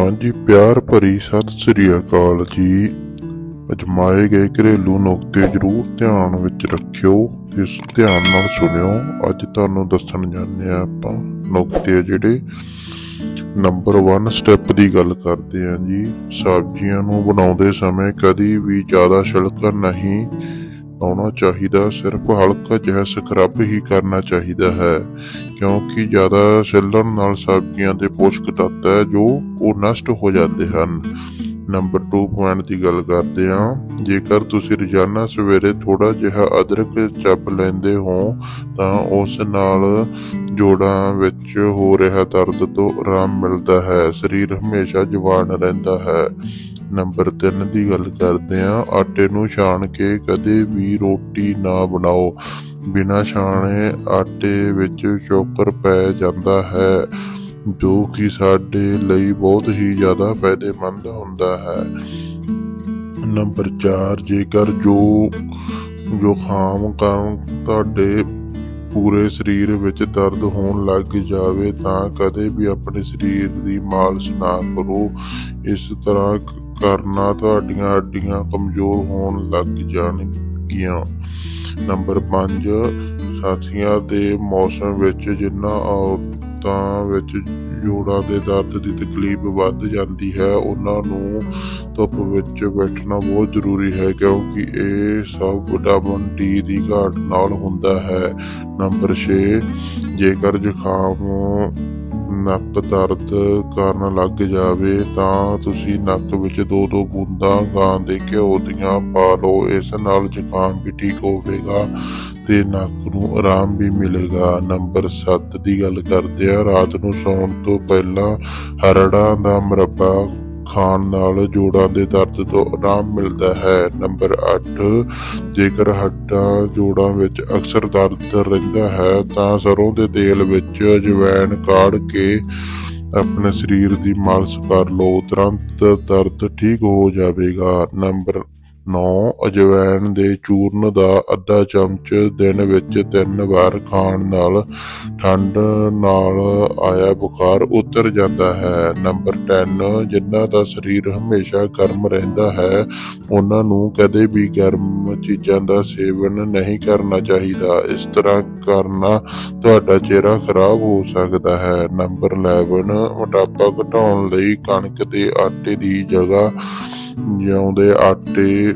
ਹਾਂਜੀ, ਪਿਆਰ ਭਰੀ ਸਤਿ ਸ੍ਰੀ ਅਕਾਲ ਜੀ। ਅਜਮਾਏ ਗਏ ਘਰੇਲੂ ਨੁਕਤੇ ਜ਼ਰੂਰ ਧਿਆਨ ਵਿੱਚ ਰੱਖਿਓ ਤੇ ਧਿਆਨ ਨਾਲ ਸੁਣਿਓ। ਅੱਜ ਤੁਹਾਨੂੰ ਦੱਸਣ ਜਾਂਦੇ ਆ ਆਪਾਂ ਨੁਕਤੇ ਜਿਹੜੇ। ਨੰਬਰ 1 ਸਟੈਪ ਦੀ ਗੱਲ ਕਰਦੇ ਆ ਜੀ। ਸਬਜ਼ੀਆਂ ਨੂੰ ਬਣਾਉਂਦੇ ਸਮੇਂ ਕਦੀ ਵੀ ਜ਼ਿਆਦਾ ਛਿਲਕਾ ਨਹੀਂ। ਆਉਣਾ ਚਾਹੀਦਾ, ਸਿਰਫ ਹਲਕਾ ਜਿਹਾ ਸਕਰਬ ਹੀ ਕਰਨਾ ਚਾਹੀਦਾ ਹੈ, ਕਿਉਂਕਿ ਜ਼ਿਆਦਾ ਛਿੱਲਣ ਨਾਲ ਸਬਜ਼ੀਆਂ ਦੇ ਪੋਸ਼ਕ ਤੱਤ ਹੈ, ਜੋ ਉਹ ਨਸ਼ਟ ਹੋ ਜਾਂਦੇ ਹਨ। ਨੰਬਰ 2 ਪੁਆਇੰਟ ਦੀ ਗੱਲ ਕਰਦੇ ਹਾਂ। ਜੇਕਰ ਤੁਸੀਂ ਰੋਜ਼ਾਨਾ ਸਵੇਰੇ ਥੋੜਾ ਜਿਹਾ ਅਦਰਕ ਚੱਪ ਲੈਂਦੇ ਹੋ, ਤਾਂ ਉਸ ਨਾਲ ਜੋੜਾਂ ਵਿੱਚ ਹੋ ਰਿਹਾ ਦਰਦ ਤੋਂ ਆਰਾਮ ਮਿਲਦਾ ਹੈ, ਸਰੀਰ ਹਮੇਸ਼ਾ ਜਵਾਨ ਰਹਿੰਦਾ ਹੈ। ਨੰਬਰ 3 ਦੀ ਗੱਲ ਕਰਦੇ ਹਾਂ। ਆਟੇ ਨੂੰ ਛਾਣ ਕੇ ਕਦੇ ਵੀ ਰੋਟੀ ਨਾ ਬਣਾਓ। ਬਿਨਾਂ ਛਾਣੇ ਆਟੇ ਵਿੱਚ ਚੋਕਰ ਪੈ ਜਾਂਦਾ ਹੈ, ਜੋ ਕਿ ਸਾਡੇ ਲਈ ਬਹੁਤ ਹੀ ਜ਼ਿਆਦਾ ਫਾਇਦੇਮੰਦ ਹੁੰਦਾ ਹੈ। ਨੰਬਰ 4 ਜੇਕਰ ਜੋ ਜ਼ੁਕਾਮ ਕਾਰਨ ਤੁਹਾਡੇ ਪੂਰੇ ਸਰੀਰ ਵਿੱਚ ਦਰਦ ਹੋਣ ਲੱਗ ਜਾਵੇ, ਤਾਂ ਕਦੇ ਵੀ ਆਪਣੇ ਸਰੀਰ ਦੀ ਮਾਲਸ਼ ਨਾ ਕਰੋ। ਇਸ ਤਰ੍ਹਾਂ ਕਰਨਾ ਤੁਹਾਡੀਆਂ ਹੱਡੀਆਂ ਕਮਜ਼ੋਰ ਹੋਣ ਲੱਗ ਜਾਣਗੀਆਂ। ਨੰਬਰ 5 ਸਾਥੀਆਂ ਦੇ ਮੌਸਮ ਵਿੱਚ ਜਿਨ੍ਹਾਂ ਔਰਤਾਂ ਵਿੱਚ ਜੋੜਾਂ ਦੇ ਦਰਦ ਦੀ ਤਕਲੀਫ ਵੱਧ ਜਾਂਦੀ ਹੈ, ਉਹਨਾਂ ਨੂੰ ਧੁੱਪ ਵਿੱਚ ਬੈਠਣਾ ਬਹੁਤ ਜ਼ਰੂਰੀ ਹੈ, ਕਿਉਂਕਿ ਇਹ ਸਭ ਵਿਟਾਮਿਨ ਡੀ ਦੀ ਘਾਟ ਨਾਲ ਹੁੰਦਾ ਹੈ। ਨੰਬਰ 6 ਜੇਕਰ ਜ਼ੁਕਾਮ ਨੱਕ ਦਰਦ ਕਰਨ ਲੱਗ ਜਾਵੇ ਤਾਂ ਤੁਸੀਂ ਨੱਕ ਵਿੱਚ ਦੋ ਦੋ ਬੂੰਦਾਂ ਗਾਂ ਦੇ ਘਿਓ ਦੀਆਂ ਪਾ ਲਓ, ਇਸ ਨਾਲ ਜ਼ੁਕਾਮ ਵੀ ਠੀਕ ਹੋਵੇਗਾ ਤੇ ਨੱਕ ਨੂੰ ਆਰਾਮ ਵੀ ਮਿਲੇਗਾ। ਨੰਬਰ 7 ਦੀ ਗੱਲ ਕਰਦੇ ਆ, ਰਾਤ ਨੂੰ ਸੌਣ ਤੋਂ ਪਹਿਲਾਂ ਹਰੜਾਂ ਦਾ ਮੁਰੱਬਾ ਖਾਣ ਨਾਲ ਜੋੜਾਂ ਦੇ ਦਰਦ ਤੋਂ ਆਰਾਮ ਮਿਲਦਾ ਹੈ। ਨੰਬਰ 8 ਜੇਕਰ ਹੱਡਾਂ ਜੋੜਾਂ ਵਿੱਚ ਅਕਸਰ ਦਰਦ ਰਹਿੰਦਾ ਹੈ, ਤਾਂ ਸਰੋਂ ਦੇ ਤੇਲ ਵਿੱਚ ਅਜਵਾਇਣ ਕਾੜ ਕੇ ਆਪਣੇ ਸਰੀਰ ਦੀ ਮਾਲਸ ਕਰ ਲਓ। ਤੁਰੰਤ ਦਰਦ ਠੀਕ ਹੋ ਜਾਵੇਗਾ। ਨੰਬਰ 9 ਅਜਵਾਇਣ ਦੇ ਚੂਰਨ ਦਾ ਅੱਧਾ ਚਮਚ ਦਿਨ ਵਿੱਚ ਤਿੰਨ ਵਾਰ ਖਾਣ ਨਾਲ ਠੰਡ ਨਾਲ ਆਇਆ ਬੁਖਾਰ ਉਤਰ ਜਾਂਦਾ ਹੈ। ਨੰਬਰ 10 ਜਿਨ੍ਹਾਂ ਦਾ ਸਰੀਰ ਹਮੇਸ਼ਾ ਗਰਮ ਰਹਿੰਦਾ ਹੈ, ਉਹਨਾਂ ਨੂੰ ਕਦੇ ਵੀ ਗਰਮ ਚੀਜ਼ਾਂ ਦਾ ਸੇਵਨ ਨਹੀਂ ਕਰਨਾ ਚਾਹੀਦਾ। ਇਸ ਤਰ੍ਹਾਂ ਕਰਨਾ ਤੁਹਾਡਾ ਚਿਹਰਾ ਖਰਾਬ ਹੋ ਸਕਦਾ ਹੈ। ਨੰਬਰ 11 ਮੋਟਾਪਾ ਘਟਾਉਣ ਲਈ ਕਣਕ ਦੇ ਆਟੇ ਦੀ ਜਗ੍ਹਾ ਜਿਉਂਦੇ ਆਟੇ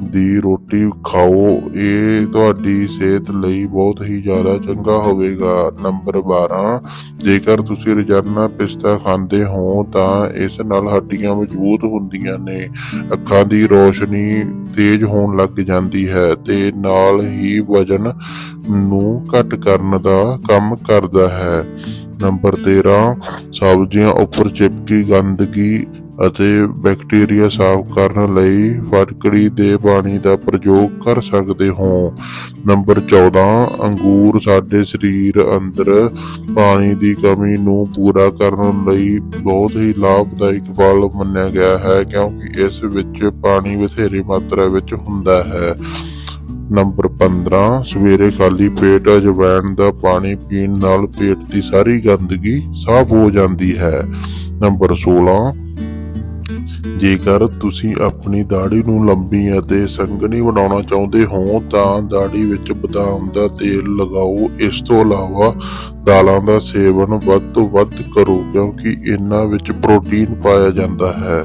ਦੀ ਰੋਟੀ ਖਾਓ। ਇਹ ਤੁਹਾਡੀ ਸਿਹਤ ਲਈ ਬਹੁਤ ਹੀ ਜ਼ਿਆਦਾ ਚੰਗਾ ਹੋਵੇਗਾ। ਨੰਬਰ 12 ਜੇਕਰ ਤੁਸੀਂ ਰੋਜ਼ਾਨਾ ਪਿਸਤਾ ਖਾਂਦੇ ਹੋ, ਤਾਂ ਇਸ ਨਾਲ ਹੱਡੀਆਂ ਮਜ਼ਬੂਤ ਹੁੰਦੀਆਂ ਨੇ। ਅੱਖਾਂ ਦੀ ਰੋਸ਼ਨੀ ਤੇਜ਼ ਹੋਣ ਲੱਗ ਜਾਂਦੀ ਹੈ ਤੇ ਨਾਲ ਹੀ ਵਜਨ ਨੂੰ ਘਟ ਕਰਨ ਦਾ ਕੰਮ ਕਰਦਾ ਹੈ। ਨੰਬਰ 13 ਸਬਜ਼ੀਆਂ ਉੱਪਰ ਚਿਪਕੀ ਗੰਦਗੀ ਅਤੇ ਬੈਕਟੀਰੀਆ ਸਾਫ਼ ਕਰਨ ਲਈ ਫਟਕੜੀ ਦੇ ਪਾਣੀ ਦਾ ਪ੍ਰਯੋਗ ਕਰ ਸਕਦੇ ਹੋ। ਨੰਬਰ 14 ਅੰਗੂਰ ਸਾਡੇ ਸਰੀਰ ਅੰਦਰ ਪਾਣੀ ਦੀ ਕਮੀ ਨੂੰ ਪੂਰਾ ਕਰਨ ਲਈ ਬਹੁਤ ਹੀ ਲਾਭਦਾਇਕ ਫਲ ਮੰਨਿਆ ਗਿਆ ਹੈ, ਕਿਉਂਕਿ ਇਸ ਵਿੱਚ ਪਾਣੀ ਬਥੇਰੀ ਮਾਤਰਾ ਵਿੱਚ ਹੁੰਦਾ ਹੈ। ਨੰਬਰ 15 ਸਵੇਰੇ ਖਾਲੀ ਪੇਟ ਅਜਵਾਇਣ ਦਾ ਪਾਣੀ ਪੀਣ ਨਾਲ ਪੇਟ ਦੀ ਸਾਰੀ ਗੰਦਗੀ ਸਾਫ਼ ਹੋ ਜਾਂਦੀ ਹੈ। ਨੰਬਰ 16 ਜੇਕਰ ਤੁਸੀਂ ਆਪਣੀ ਦਾੜੀ ਨੂੰ ਲੰਬੀ ਅਤੇ ਸੰਘਣੀ ਬਣਾਉਣਾ ਚਾਹੁੰਦੇ ਹੋ, ਤਾਂ ਦਾੜੀ ਵਿੱਚ ਬਦਾਮ ਦਾ ਤੇਲ ਲਗਾਓ। ਇਸ ਤੋਂ ਇਲਾਵਾ ਦਾਲਾਂ ਦਾ ਸੇਵਨ ਵੱਧ ਤੋਂ ਵੱਧ ਕਰੋ, ਕਿਉਂਕਿ ਇਹਨਾਂ ਵਿੱਚ ਪ੍ਰੋਟੀਨ ਪਾਇਆ ਜਾਂਦਾ ਹੈ।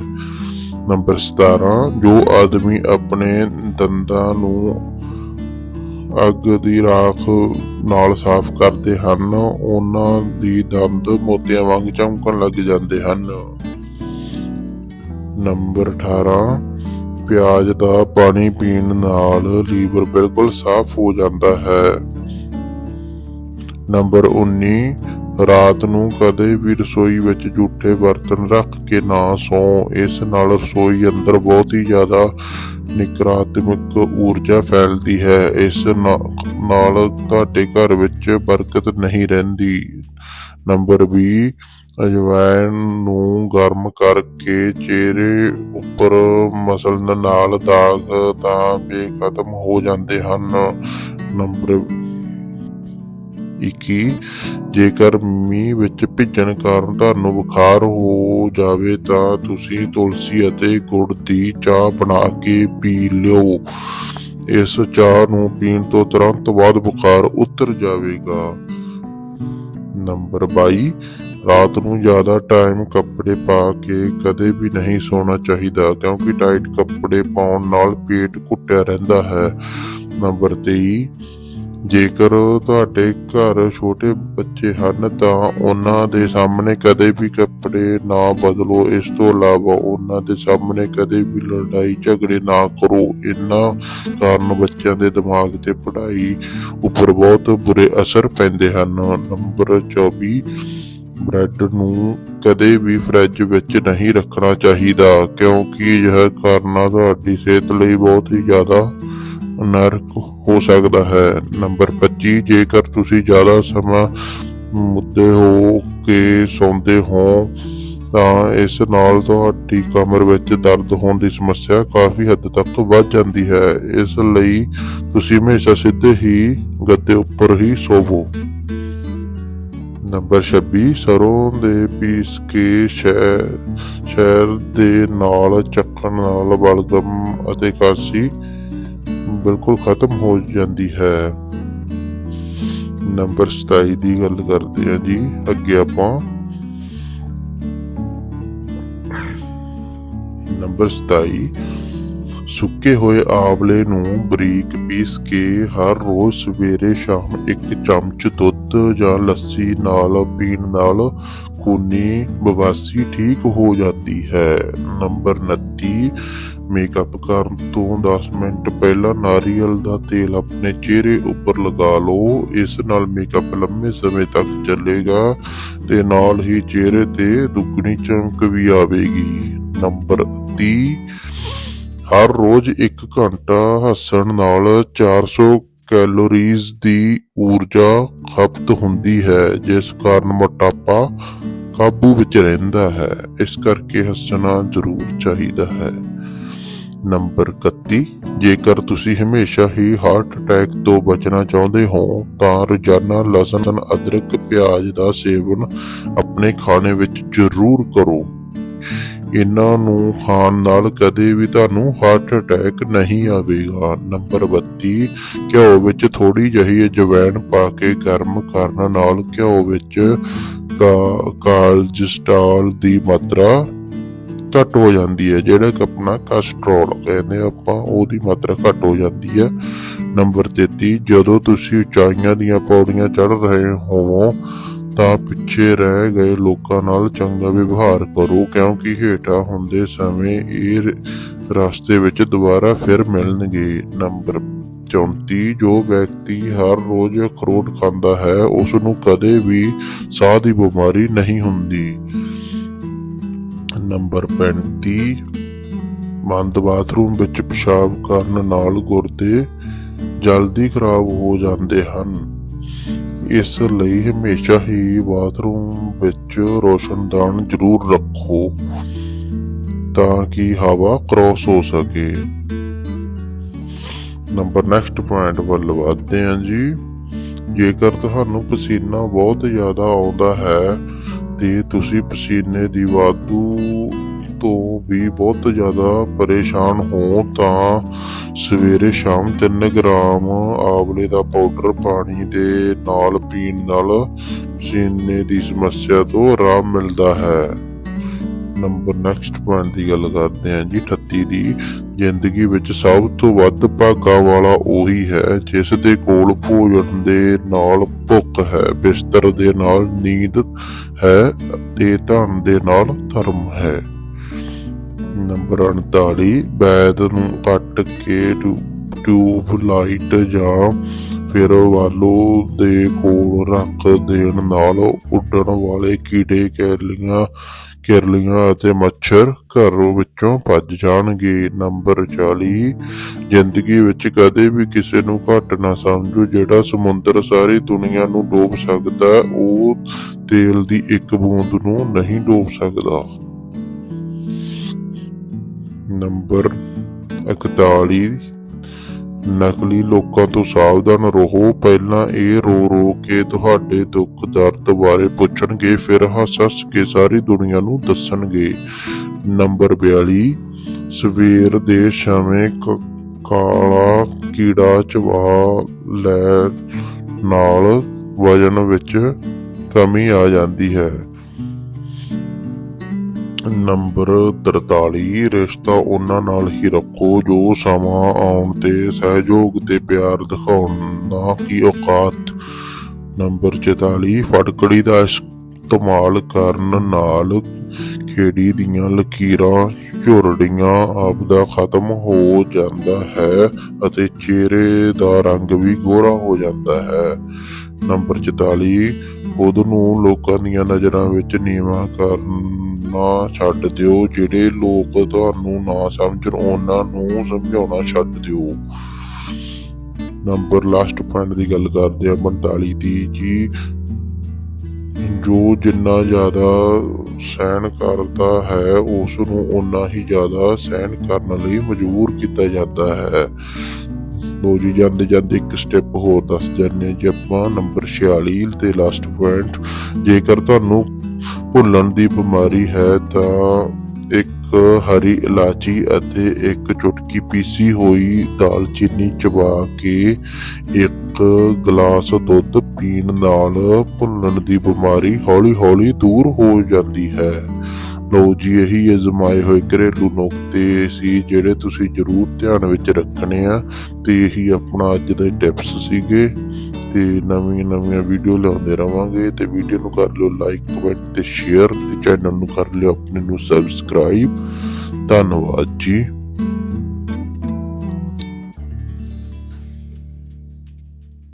ਨੰਬਰ 17 ਜੋ ਆਦਮੀ ਆਪਣੇ ਦੰਦਾਂ ਨੂੰ ਅੱਗ ਦੀ ਰਾਖ ਨਾਲ ਸਾਫ਼ ਕਰਦੇ ਹਨ, ਉਹਨਾਂ ਦੀ ਦੰਦ ਮੋਤੀਆਂ ਵਾਂਗ ਚਮਕਣ ਲੱਗ ਜਾਂਦੇ ਹਨ। ਨੰਬਰ 18 ਪਿਆਜ਼ ਦਾ ਪਾਣੀ ਪੀਣ ਨਾਲ ਲੀਵਰ ਬਿਲਕੁਲ ਸਾਫ਼ ਹੋ ਜਾਂਦਾ ਹੈ। ਨੰਬਰ 19 ਰਾਤ ਨੂੰ ਕਦੇ ਵੀ ਰਸੋਈ ਵਿੱਚ ਝੂਠੇ ਬਰਤਨ ਰੱਖ ਕੇ ਨਾ ਸੌਂ। ਇਸ ਨਾਲ ਰਸੋਈ ਅੰਦਰ ਬਹੁਤ ਹੀ ਜ਼ਿਆਦਾ ਨਕਾਰਾਤਮਕ ਊਰਜਾ ਫੈਲਦੀ ਹੈ। ਇਸ ਨਾਲ ਤੁਹਾਡੇ ਘਰ ਵਿੱਚ ਬਰਕਤ ਨਹੀਂ ਰਹਿੰਦੀ। ਨੰਬਰ 20 ਅਜਵਾਇਣ ਨੂੰ ਗਰਮ ਕਰਕੇ ਚਿਹਰੇ ਉੱਪਰ ਮਸਲਣ ਨਾਲ ਦਾਗ ਤਾਂ ਬੇਖਤਮ ਹੋ ਜਾਂਦੇ ਹਨ। ਨੰਬਰ 21 ਜੇਕਰ ਮੀਂਹ ਵਿੱਚ ਭਿੱਜਣ ਕਾਰਨ ਤੁਹਾਨੂੰ ਬੁਖਾਰ ਹੋ ਹੋ ਜਾਵੇ ਤਾਂ ਤੁਸੀਂ ਤੁਲਸੀ ਅਤੇ ਗੁੜ ਦੀ ਚਾਹ ਬਣਾ ਕੇ ਪੀ ਲਿਓ। ਇਸ ਚਾਹ ਨੂੰ ਪੀਣ ਤੋਂ ਤੁਰੰਤ ਬਾਅਦ ਬੁਖਾਰ ਉਤਰ ਜਾਵੇਗਾ। ਨੰਬਰ 22 ਰਾਤ ਨੂੰ ਜ਼ਿਆਦਾ ਟਾਈਮ ਕੱਪੜੇ ਪਾ ਕੇ ਕਦੇ ਵੀ ਨਹੀਂ ਸੌਣਾ ਚਾਹੀਦਾ, ਕਿਉਂਕਿ ਟਾਈਟ ਕੱਪੜੇ ਪਾਉਣ ਨਾਲ ਪੇਟ ਘੁੱਟਿਆ ਰਹਿੰਦਾ ਹੈ। ਨੰਬਰ 23 ਜੇਕਰ ਤੁਹਾਡੇ ਘਰ ਛੋਟੇ ਬੱਚੇ ਹਨ ਤਾਂ ਉਹਨਾਂ ਦੇ ਸਾਹਮਣੇ ਕਦੇ ਵੀ ਕੱਪੜੇ ਨਾ ਬਦਲੋ। ਇਸ ਤੋਂ ਇਲਾਵਾ ਉਹਨਾਂ ਦੇ ਸਾਹਮਣੇ ਕਦੇ ਵੀ ਲੜਾਈ ਝਗੜੇ ਨਾ ਕਰੋ। ਇਹਨਾਂ ਕਾਰਨ ਬੱਚਿਆਂ ਦੇ ਦਿਮਾਗ ਤੇ ਪੜ੍ਹਾਈ ਉੱਪਰ ਬਹੁਤ ਬੁਰੇ ਅਸਰ ਪੈਂਦੇ ਹਨ। ਨੰਬਰ 24 ਬ੍ਰੈਡ ਨੂੰ ਕਦੇ ਵੀ ਫ੍ਰਿਜ ਵਿੱਚ ਨਹੀਂ ਰੱਖਣਾ ਚਾਹੀਦਾ, ਕਿਉਂਕਿ ਇਹ ਕਰਨਾ ਤੁਹਾਡੀ ਸਿਹਤ ਲਈ ਬਹੁਤ ਹੀ ਜ਼ਿਆਦਾ ਨਰਕ ਹੋ ਸਕਦਾ ਹੈ। ਨੰਬਰ 25 ਜੇਕਰ ਤੁਸੀਂ ਜ਼ਿਆਦਾ ਸਮਾਂ ਮੁੱਦੇ ਹੋ ਕੇ ਸੌਂਦੇ ਹੋ, ਤਾਂ ਇਸ ਨਾਲ ਤੁਹਾਡੀ ਕਮਰ ਵਿੱਚ ਦਰਦ ਹੋਣ ਦੀ ਸਮੱਸਿਆ ਕਾਫੀ ਹੱਦ ਤੱਕ ਵੱਧ ਜਾਂਦੀ ਹੈ। ਇਸ ਲਈ ਤੁਸੀਂ ਹਮੇਸ਼ਾ ਸਿੱਧੇ ਹੀ ਗੱਦੇ ਉੱਪਰ ਹੀ ਸੋਵੋ। ਨੰਬਰ 26 ਸਰੋਂ ਦੇ ਪੀਸ ਕੇ ਸ਼ਹਿ- ਸ਼ਹਿਰ ਦੇ ਨਾਲ ਚੱਕਣ ਨਾਲ ਬਲਗਮ ਅਤੇ ਕਾਸੀ ਬਿਲਕੁਲ ਖਤਮ ਹੋ ਜਾਂਦੀ ਹੈ। ਨੰਬਰ 27 ਦੀ ਗੱਲ ਕਰਦੇ ਹਾਂ ਜੀ, ਅੱਗੇ ਆਪਾਂ। ਨੰਬਰ 27 ਸੁੱਕੇ ਹੋਏ ਆਵਲੇ ਨੂੰ ਬਰੀਕ ਪੀਸ ਕੇ ਹਰ ਰੋਜ਼ ਸਵੇਰੇ ਸ਼ਾਮ ਇੱਕ ਚਮਚ ਦੁੱਧ ਜਾਂ ਲੱਸੀ ਨਾਲ ਪੀਣ ਨਾਲ ਖੂਨੀ ਬਵਾਸੀ ਠੀਕ ਹੋ ਜਾਂਦੀ ਹੈ। ਨੰਬਰ 29 ਮੇਕਅਪ ਕਰਨ ਤੋਂ 10 ਮਿੰਟ ਪਹਿਲਾਂ ਨਾਰੀਅਲ ਦਾ ਤੇਲ ਆਪਣੇ ਚਿਹਰੇ ਉੱਪਰ ਲਗਾ ਲਓ। ਇਸ ਨਾਲ ਮੇਕਅਪ ਲੰਮੇ ਸਮੇਂ ਤੱਕ ਚੱਲੇਗਾ ਤੇ ਨਾਲ ਹੀ ਚਿਹਰੇ ਤੇ ਦੁੱਗਣੀ ਚਮਕ ਵੀ ਆਵੇਗੀ। ਨੰਬਰ 30 ਹਰ ਰੋਜ਼ 1 ਘੰਟਾ ਹੱਸਣ ਨਾਲ 400 ਕੈਲੋਰੀਜ਼ ਦੀ ਊਰਜਾ ਖਪਤ ਹੁੰਦੀ ਹੈ, ਜਿਸ ਕਾਰਨ ਮੋਟਾਪਾ ਕਾਬੂ ਵਿੱਚ ਰਹਿੰਦਾ ਹੈ। ਇਸ ਕਰਕੇ ਹੱਸਣਾ ਜ਼ਰੂਰ ਚਾਹੀਦਾ ਹੈ। ਨੰਬਰ 31 ਜੇਕਰ ਤੁਸੀਂ ਹਮੇਸ਼ਾ ਹੀ ਹਾਰਟ ਅਟੈਕ ਤੋਂ ਬਚਣਾ ਚਾਹੁੰਦੇ ਹੋ, ਤਾਂ ਰੋਜ਼ਾਨਾ ਲਸਣ, ਅਦਰਕ, ਪਿਆਜ਼ ਦਾ ਸੇਵਨ ਆਪਣੇ ਖਾਣੇ ਵਿੱਚ ਜ਼ਰੂਰ ਕਰੋ। ਇਹਨਾਂ ਨੂੰ ਖਾਣ ਨਾਲ ਕਦੇ ਵੀ ਤੁਹਾਨੂੰ ਹਾਰਟ ਅਟੈਕ ਨਹੀਂ ਆਵੇਗਾ। ਨੰਬਰ 32 ਘਿਓ ਵਿੱਚ ਥੋੜੀ ਜਿਹੀ ਅਜਵਾਇਣ ਪਾ ਕੇ ਗਰਮ ਕਰਨ ਨਾਲ ਘਿਓ ਵਿੱਚ ਕਾ- ਕਾਲਜਸਟ੍ਰੋਲ ਦੀ ਮਾਤਰਾ ਘੱਟ ਹੋ ਜਾਂਦੀ ਹੈ, ਜਿਹੜਾ ਕਿ ਆਪਣਾ ਕੋਲੇਸਟ੍ਰੋਲ ਕਹਿੰਦੇ ਆਪਾਂ, ਉਹਦੀ ਮਾਤਰਾ ਘੱਟ ਹੋ ਜਾਂਦੀ ਹੈ। ਨੰਬਰ 33 ਜਦੋਂ ਤੁਸੀਂ ਉਚਾਈਆਂ ਦੀਆਂ ਪੌੜੀਆਂ ਚੜ੍ਹ ਰਹੇ ਹੋਵੋ, ਤਾਂ ਪਿੱਛੇ ਰਹਿ ਗਏ ਲੋਕਾਂ ਨਾਲ ਚੰਗਾ ਵਿਵਹਾਰ ਕਰੋ, ਕਿਉਂਕਿ ਹੇਠਾਂ ਹੁੰਦੇ ਸਮੇਂ ਇਹ ਰਸਤੇ ਵਿੱਚ ਦੁਬਾਰਾ ਫਿਰ ਮਿਲਣਗੇ। ਨੰਬਰ 34 ਜੋ ਵਿਅਕਤੀ ਹਰ ਰੋਜ਼ ਅਖਰੋਟ ਖਾਂਦਾ ਹੈ ਉਸ ਨੂੰ ਕਦੇ ਵੀ ਸਾਹ ਦੀ ਬਿਮਾਰੀ ਨਹੀਂ ਹੁੰਦੀ। ਨੰਬਰ 35 ਬੰਦ ਬਾਥਰੂਮ ਵਿੱਚ ਪਿਸ਼ਾਬ ਕਰਨ ਨਾਲ ਗੁਰਦੇ ਜਲਦੀ ਖਰਾਬ ਹੋ ਜਾਂਦੇ ਹਨ। ਇਸ ਲਈ ਹਮੇਸ਼ਾ ਹੀ ਬਾਥਰੂਮ ਵਿੱਚ ਰੋਸ਼ਨਦਾਨ ਜ਼ਰੂਰ ਰੱਖੋ ਤਾਂ ਕਿ ਹਵਾ ਕ੍ਰੋਸ ਹੋ ਸਕੇ। ਨੰਬਰ ਨੈਕਸਟ ਪੁਆਇੰਟ ਵੱਲ ਵਧਦੇ ਹਾਂ ਜੀ। ਜੇਕਰ ਤੁਹਾਨੂੰ ਪਸੀਨਾ ਬਹੁਤ ਜ਼ਿਆਦਾ ਆਉਂਦਾ ਹੈ ਤੇ ਤੁਸੀਂ ਪਸੀਨੇ ਦੀ ਵਾਧੂ ਤੋਂ ਵੀ ਬਹੁਤ ਜ਼ਿਆਦਾ ਪਰੇਸ਼ਾਨ ਹੋ, ਤਾਂ ਸਵੇਰੇ ਸ਼ਾਮ 3 ਗ੍ਰਾਮ ਆਵਲੇ ਦਾ ਪਾਊਡਰ ਪਾਣੀ ਦੇ ਨਾਲ ਪੀਣ ਨਾਲ ਪਸੀਨੇ ਦੀ ਸਮੱਸਿਆ ਤੋਂ ਆਰਾਮ ਮਿਲਦਾ ਹੈ। ਨੰਬਰ ਨੈਕਸਟ ਪੁਆਇੰਟ ਦੀ ਗੱਲ ਕਰਦੇ ਹਾਂ ਜੀ 38 ਦੀ। ਜ਼ਿੰਦਗੀ ਵਿੱਚ ਸਭ ਤੋਂ ਵੱਧ ਭਾਗਾ ਵਾਲਾ ਉਹੀ ਹੈ, ਜਿਸ ਦੇ ਕੋਲ ਭੋਜਨ ਦੇ ਨਾਲ ਭੁੱਖ ਹੈ, ਬਿਸਤਰ ਦੇ ਨਾਲ ਨੀਂਦ ਹੈ ਤੇ ਧਨ ਦੇ ਨਾਲ ਧਰਮ ਹੈ। ਨੰਬਰ 39 ਬੈਦ ਨੂੰ ਕੱਟ ਕੇ ਟਿਊ- ਟਿਊਬ ਲਾਈਟ ਜਾਂ ਫਿਰ ਵਾਲੋ ਦੇ ਕੋਲ ਰੱਖ ਦੇਣ ਨਾਲ ਉੱਡਣ ਵਾਲੇ ਕੀੜੇ, ਕੈਲੀਆਂ ਕਿਰਲੀਆਂ ਅਤੇ ਮੱਛਰ ਘਰੋਂ ਵਿੱਚੋਂ ਭੱਜ ਜਾਣਗੇ। ਨੰਬਰ 40 ਜ਼ਿੰਦਗੀ ਵਿੱਚ ਕਦੇ ਵੀ ਕਿਸੇ ਨੂੰ ਘੱਟ ਨਾ ਸਮਝੋ, ਜਿਹੜਾ ਸਮੁੰਦਰ ਸਾਰੀ ਦੁਨੀਆ ਨੂੰ ਡੋਬ ਸਕਦਾ, ਉਹ ਤੇਲ ਦੀ ਇੱਕ ਬੂੰਦ ਨੂੰ ਨਹੀਂ ਡੋਬ ਸਕਦਾ। ਨੰਬਰ 41 ਨਕਲੀ ਲੋਕਾਂ ਤੋਂ ਸਾਵਧਾਨ ਰਹੋ। ਪਹਿਲਾਂ ਇਹ ਰੋ ਰੋ ਕੇ ਤੁਹਾਡੇ ਦੁੱਖ ਦਰਦ ਬਾਰੇ ਪੁੱਛਣਗੇ, ਫਿਰ ਹੱਸ ਹੱਸ ਕੇ ਸਾਰੀ ਦੁਨੀਆ ਨੂੰ ਦੱਸਣਗੇ। ਨੰਬਰ 42 ਸਵੇਰ ਦੇ ਸਮੇਂ ਕ- ਕਾਲਾ ਕੀੜਾ ਚਵਾ ਲੈ ਨਾਲ ਵਜਨ ਵਿੱਚ ਕਮੀ ਆ ਜਾਂਦੀ ਹੈ। ਨੰਬਰ 43 ਰਿਸ਼ਤਾ ਉਹਨਾਂ ਨਾਲ ਹੀ ਰੱਖੋ, ਜੋ ਸਮਾਂ ਆਉਣ ਤੇ ਸਹਿਯੋਗ ਤੇ ਪਿਆਰ ਦਿਖਾਉਣ ਨਾ ਕਿ ਔਕਾਤ। ਨੰਬਰ 44 ਫਟਕੜੀ ਦਾ ਇਸਤੇਮਾਲ ਕਰਨ ਨਾਲ ਖੇੜੀ ਦੀਆਂ ਲਕੀਰਾਂ, ਝੁਰੜੀਆਂ ਆਪਦਾ ਖਤਮ ਹੋ ਜਾਂਦਾ ਹੈ ਅਤੇ ਚਿਹਰੇ ਦਾ ਰੰਗ ਵੀ ਗੋਰਾ ਹੋ ਜਾਂਦਾ ਹੈ। ਨੰਬਰ 44 ਖੁਦ ਨੂੰ ਲੋਕਾਂ ਦੀਆਂ ਨਜ਼ਰਾਂ ਵਿੱਚ ਨੀਵਾਂ ਕਰਨਾ ਛੱਡ ਦਿਓ। ਜਿਹੜੇ ਲੋਕ ਤੁਹਾਨੂੰ ਨਾ ਸਮਝਣ, ਉਹਨਾਂ ਨੂੰ ਸਮਝਾਉਣਾ ਛੱਡ ਦਿਓ। ਨੰਬਰ ਲਾਸਟ ਪੁਆਇੰਟ ਦੀ ਗੱਲ ਕਰਦੇ ਆ 45 ਦੀ। ਜੀ, ਜੋ ਜਿੰਨਾ ਜ਼ਿਆਦਾ ਸਹਿਣ ਕਰਦਾ ਹੈ ਉਸ ਨੂੰ ਉਨਾ ਹੀ ਜ਼ਿਆਦਾ ਸਹਿਣ ਕਰਨ ਲਈ ਮਜਬੂਰ ਕੀਤਾ ਜਾਂਦਾ ਹੈ। ਲੋ ਜੀ, ਜਾਂਦੇ ਜਾਂਦੇ ਇੱਕ ਸਟੈਪ ਹੋਰ ਦੱਸ ਜਾਂਦੇ ਜੀ ਆਪਾਂ ਨੰਬਰ 46 ਤੇ ਲਾਸਟ ਪੁਆਇੰਟ ਜੇਕਰ ਤੁਹਾਨੂੰ ਭੁੱਲਣ ਦੀ ਬਿਮਾਰੀ ਹੈ ਤਾਂ ਇੱਕ ਹਰੀ ਇਲਾਚੀ ਅਤੇ ਇੱਕ ਚੁਟਕੀ ਪੀਸੀ ਹੋਈ ਦਾਲਚੀਨੀ ਚਬਾ ਕੇ ਇੱਕ ਗਲਾਸ ਦੁੱਧ ਪੀਣ ਨਾਲ ਭੁੱਲਣ ਦੀ ਬਿਮਾਰੀ ਹੌਲੀ-ਹੌਲੀ ਦੂਰ ਹੋ ਜਾਂਦੀ ਹੈ। ਲਓ ਜੀ, ਇਹੀ ਅਜ਼ਮਾਏ ਹੋਏ ਘਰੇਲੂ ਨੁਕਤੇ ਸੀ ਜਿਹੜੇ ਤੁਸੀਂ ਜ਼ਰੂਰ ਧਿਆਨ ਵਿੱਚ ਰੱਖਣੇ ਆ ਤੇ ਇਹੀ ਆਪਣਾ ਅੱਜ ਦੇ ਟਿਪਸ ਸੀਗੇ ਤੇ ਨਵੀਆਂ ਨਵੀਆਂ ਵੀਡੀਓ ਲਿਆਉਂਦੇ ਰਵਾਂਗੇ ਤੇ ਵੀਡੀਓ ਨੂੰ ਕਰ ਲਿਓ ਲਾਈਕ, ਕਮੈਂਟ ਤੇ ਸ਼ੇਅਰ ਤੇ ਚੈਨਲ ਨੂੰ ਕਰ ਲਿਓ ਆਪਣੇ ਨੂੰ ਸਬਸਕ੍ਰਾਈਬ। ਧੰਨਵਾਦ ਜੀ।